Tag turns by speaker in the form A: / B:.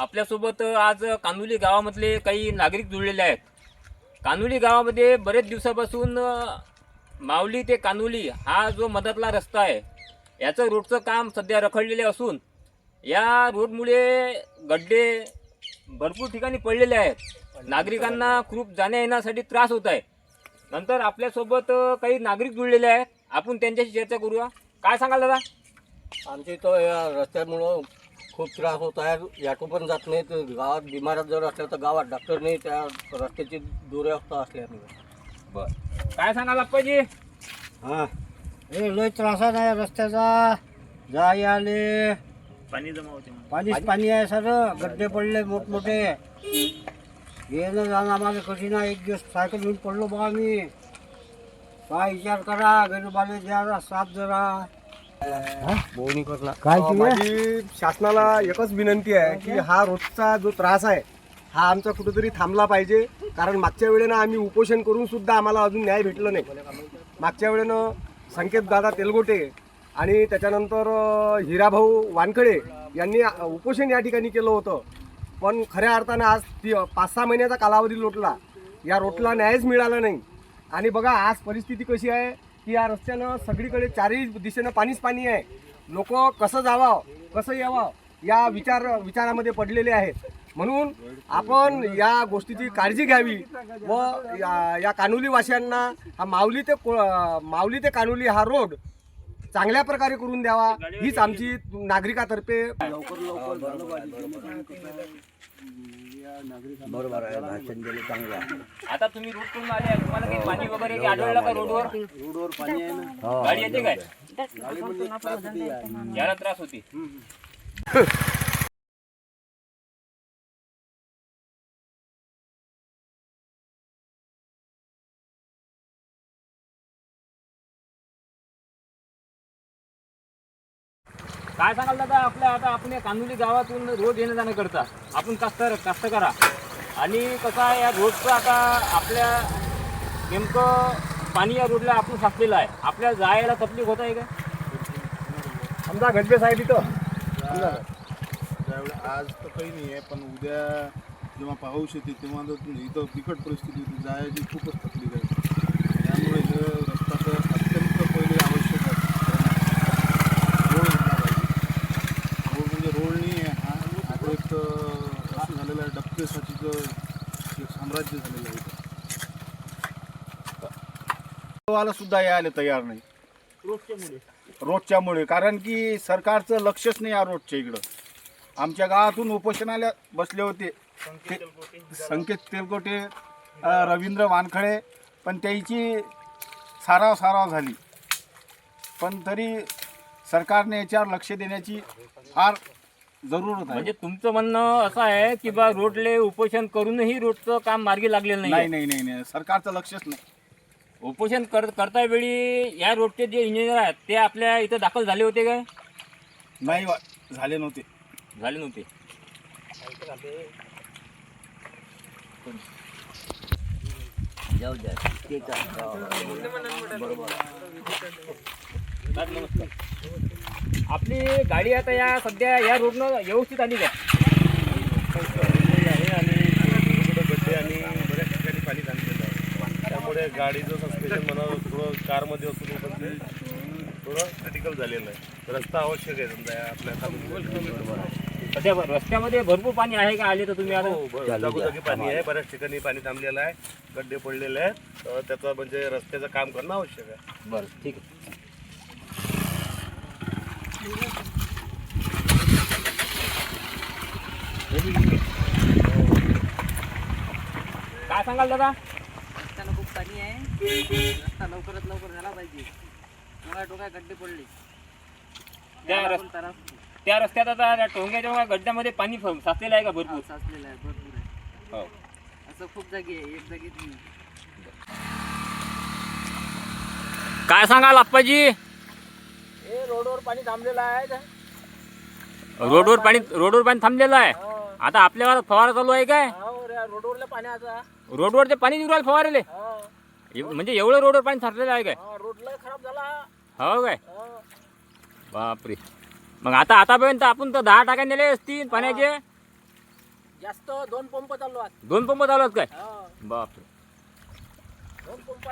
A: आपल्यासोबत आज कानुली गावामधले काही नागरिक जुळलेले आहेत. कानुली गावामध्ये बरेच दिवसापासून माऊली ते कानुली हा जो मधातला रस्ता आहे याचं रोडचं काम सध्या रखडलेले असून या रोडमुळे गड्डे भरपूर ठिकाणी पडलेले आहेत. नागरिकांना खूप जाण्या येण्यासाठी त्रास होत आहे. नंतर आपल्यासोबत काही नागरिक जुळलेले आहेत. आपण त्यांच्याशी चर्चा करूया. काय सांगाल दादा?
B: आमच्या इथं या रस्त्यामुळं खूप त्रास होत आहे. ॲटो पण जात नाही तर गावात बिमारात जर असल्या तर गावात डॉक्टर नाही त्या रस्त्याची दुरवस्था असल्यामुळे
A: बर. काय सांगाल आप्पाजी?
B: हां. हे लय त्रास आहे रस्त्याचा. जाय आले.
A: पाणी जमा होते
B: पाणीच पाणी? आहे सर. गड्डे पडले मोठमोठे. येणं जाणं आम्हाला कठीण आहे एक दिवस सायकल घेऊन पडलो बा मी काय विचार करा गरीबाले द्या साथ जरा. काय
C: माझी शासनाला एकच विनंती आहे की हा रोजचा जो त्रास आहे हा आमचा कुठेतरी थांबला पाहिजे. कारण मागच्या वेळेनं आम्ही उपोषण करून सुद्धा आम्हाला अजून न्याय भेटलं नाही. मागच्या वेळेनं संकेत दादा तेलगोटे आणि त्याच्यानंतर हिराभाऊ वानखडे यांनी उपोषण या ठिकाणी केलं होतं. पण खऱ्या अर्थानं आज ती पाच सहा महिन्याचा कालावधी लोटला. या रोटला न्यायच मिळाला नाही. आणि बघा आज परिस्थिती कशी आहे की या रस्त्यानं सगळीकडे चारही दिशेनं पाणीच पाणी आहे. लोक कसं जावं कसं यावं या विचार विचारामध्ये पडलेले आहेत. म्हणून आपण या गोष्टीची काळजी घ्यावी व या या कानोलीवासियांना हा माऊली ते को- माऊली ते कानोली हा रोड चांगल्या प्रकारे करून द्यावा. हीच आमची नागरिकातर्फे
B: बरोबर आहे भाषण दिलं चांगलं आहे.
A: आता तुम्ही रोड करून आले तुम्हाला काही पाणी वगैरे काही आढळलं का रोडवर
B: रोडवर पाणी आहे ना?
A: गाडी येते काय? याला त्रास होती. काय सांगाल दादा? आपल्या आता आपण या कांदुली गावातून रोज येणं जाणं करता. आपण कास्तर कास्त करा आणि कसं आहे या रोडचं आता आपल्या नेमकं पाणी या रोडला आपण साचलेलं आहे. आपल्याला जायला तकलीफ होत आहे का?
C: समजा गजबे साहेब इथं.
D: त्यावेळी आज तर काही नाही आहे पण उद्या जेव्हा पाऊस येते तेव्हा जर इथं बिकट परिस्थिती होती. जायची खूपच तकलीफ आहे त्यामुळे हे रस्ता तर अत्यंत पहिले आवश्यक आहे रोड झाला पाहिजे रोड म्हणजे रोड नाही आहे हा आता एक तर असं झालेलं आहे. डबकेसाठीचं एक साम्राज्य झालेलं आहे.
C: वाला सुद्धा यायला तयार नाही. रोडच्यामुळे कारण की सरकारचं लक्षच नाही या रोडच्या इकडं. आमच्या गावातून उपोषणाला बसले होते. ते- संकेत तेलकोटे अ, रवींद्र वानखडे पण त्याची साराव साराव झाली. पण तरी सरकारने याच्यावर लक्ष देण्याची फार जरूरत आहे.
A: म्हणजे तुमचं म्हणणं असं आहे की बा रोडले उपोषण करूनही रोडचं काम मार्गी लागलेलं
C: नाही
A: नाही
C: नाही नाही. सरकारचं लक्षच नाही.
A: उपोषण कर करता वेळी या रोडचे जे इंजिनियर आहेत ते आपल्या इथं दाखल झाले होते काय
C: नाही वा- झाले नव्हते.
A: झाले नव्हते.
B: जाऊ द्या.
A: नमस्कार आपली गाडी आता या सध्या या रोडनं व्यवस्थित आली
D: आहे आणि गड्डे आणि बऱ्याच ठिकाणी पाणी थांबलेलं आहे त्यामुळे गाडीचं सस्पेन्शन म्हणा थोडं कारमध्ये असून पण ते थोडं क्रिटिकल झालेलं आहे. रस्ता आवश्यक आहे समजा या आपल्या तालुक्यात.
A: सध्या रस्त्यामध्ये भरपूर पाणी आहे का? आले तर तुम्ही आता
D: हो, ब- जागोजागी पाणी आहे. बऱ्याच ठिकाणी पाणी थांबलेलं आहे. गड्डे पडलेले आहेत. तर त्याचं म्हणजे रस्त्याचं काम करणं आवश्यक आहे.
A: बरं ठीक आहे. काय सांगाल दादा?
E: रस्त्याला खूप पाणी आहे. रस्ता लवकरात लवकर झाला पाहिजे. डोळ्या गड्डे पडले.
A: त्या
E: याला पण त्रास
A: त्या रस्त्यात आता त्या टोंग्याच्या गड्ड्यामध्ये पाणी फ- साचलेलं आहे का भरपूर?
E: साचलेला आहे भरपूर आहे.
A: हो.
E: असं खूप जागी आहे एक जागेत नाही.
A: काय सांगाल आप्पाजी?
B: हे रोडवर पाणी थांबलेलं आहे.
A: रोडवर पाणी रोडवर पाणी थांबलेलं आहे? आता आपल्यावर फवारा चालू आहे काय?
B: रोडवरल्या पाण्याचा
A: रोडवर ते पाणी निघाल फवारेले? एव- म्हणजे एवढं रोडवर पाणी साठलेलं आहे काय?
B: रोडला खराब झाला.
A: हो काय? बापरे. मग आता आतापर्यंत आपण तर दहा टाक्या नेले असतील पाण्याचे.
F: जास्त दोन पंप चालू आहेत.
A: दोन पंप चालू आहेत काय?
F: हो.
A: बापरे.
F: दोन पंप